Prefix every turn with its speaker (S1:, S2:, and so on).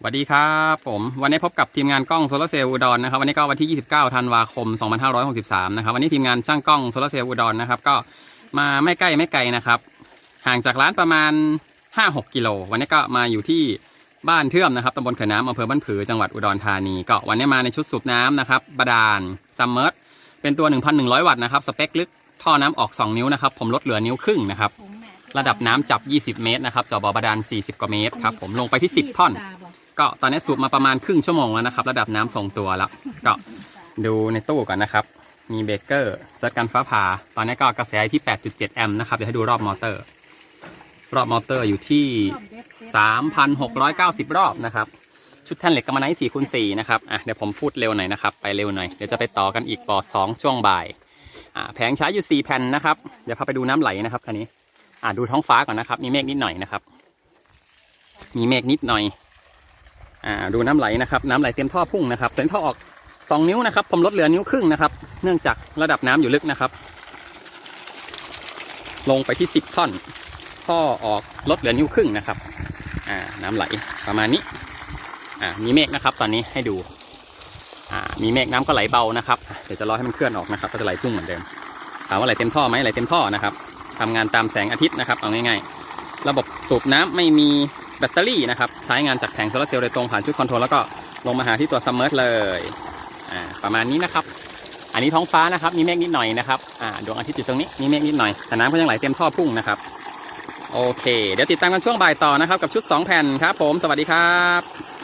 S1: สวัสดีครับผมวันนี้พบกับทีมงานกล้องโซลาเซลล์อุดรนะครับวันนี้ก็วันที่ 29ธันวาคม 2563 นะครับวันนี้ทีมงานช่างกล้องโซลาเซลล์อุดรนะครับก็มาไม่ใกล้ไม่ไกลนะครับห่างจากร้านประมาณ 5-6 กิโล วันนี้ก็มาอยู่ที่บ้านเทื่อมนะครับตำบลเขื่อนน้ำอำเภอบ้านผือจังหวัดอุดรธานี ก็วันนี้มาในชุดสูบน้ำนะครับบาดาลซัมเมอร์เป็นตัว 1,100 วัตต์นะครับสเปคลึกท่อน้ำออก 2 นิ้วนะครับผมลดเหลือนิ้วครึ่งนะครับระดับน้ำจับ 20 เมตรนะครับเจาะบ่อบาดาล 40 กว่าเมตรครับผมลงไปที่ 10 ท่อน ก็ตอนนี้สูบมาประมาณครึ่งชั่วโมงแล้วนะครับ ระดับน้ำทรงตัวแล้ว ก็ดูในตู้ก่อนนะครับ มีเบเกอร์เซตกันฟ้าผ่า ตอนนี้ก็กระแสที่ 8.7 แอมป์นะครับ เดี๋ยวให้ดูรอบมอเตอร์ รอบมอเตอร์อยู่ที่ 3,690 รอบนะครับ ชุดแท่นเหล็กกำมะไน4คูณ4นะครับ อะเดี๋ยวผมพูดเร็วหน่อยนะครับ ไปเร็วหน่อย เดี๋ยวจะไปต่อกันอีกปอ2ช่วงบ่าย อ่าแผงใช้อยู่ 4 แผ่นนะครับ เดี๋ยวพาไปดูน้ำไหลนะครับคันนี้ อ่าดูท้องฟ้าก่อนนะครับ มีเมฆนิดหน่อยนะครับ มีเมฆนิดหน่อย อ่าดูน้ำไหลนะครับน้ำไหลเต็มท่อพุ่งนะครับเต็มท่อออกสองนิ้วนะครับผมลดเหลือนิ้วครึ่งนะครับ เนื่องจากระดับน้ำอยู่ลึกนะครับ ลงไปที่สิบท่อน ท่อออกลดเหลือนิ้วครึ่งนะครับอ่าน้ำไหลประมาณนี้อ่ามีเมฆนะครับ ตอนนี้ให้ดูอ่ามีเมฆน้ำก็ไหลเบานะครับเดี๋ยวจะรอให้มันเคลื่อนออกนะครับ ก็จะไหลพุ่งเหมือนเดิมถามว่าไหลเต็มท่อไหมไหลเต็มท่อนะครับทำงานตามแสงอาทิตย์นะครับเอาง่ายๆ ระบบสูบน้ำไม่มี แบตเตอรี่นะครับใช้งานจากแผงโซลาร์เซลล์โดยตรงผ่านชุดคอนโทรลแล้วก็ลงมาหาที่ตัวซัมเมอร์เลยอ่าประมาณนี้นะครับ อันนี้ท้องฟ้านะครับมีเมฆนิดหน่อยนะครับอ่าดวงอาทิตย์อยู่ตรงนี้มีเมฆนิดหน่อยแต่น้ำก็ยังไหลเต็มท่อพุ่งนะครับโอเค เดี๋ยวติดตามกันช่วงบ่ายต่อนะครับ กับชุด 2 แผ่นครับผมสวัสดีครับ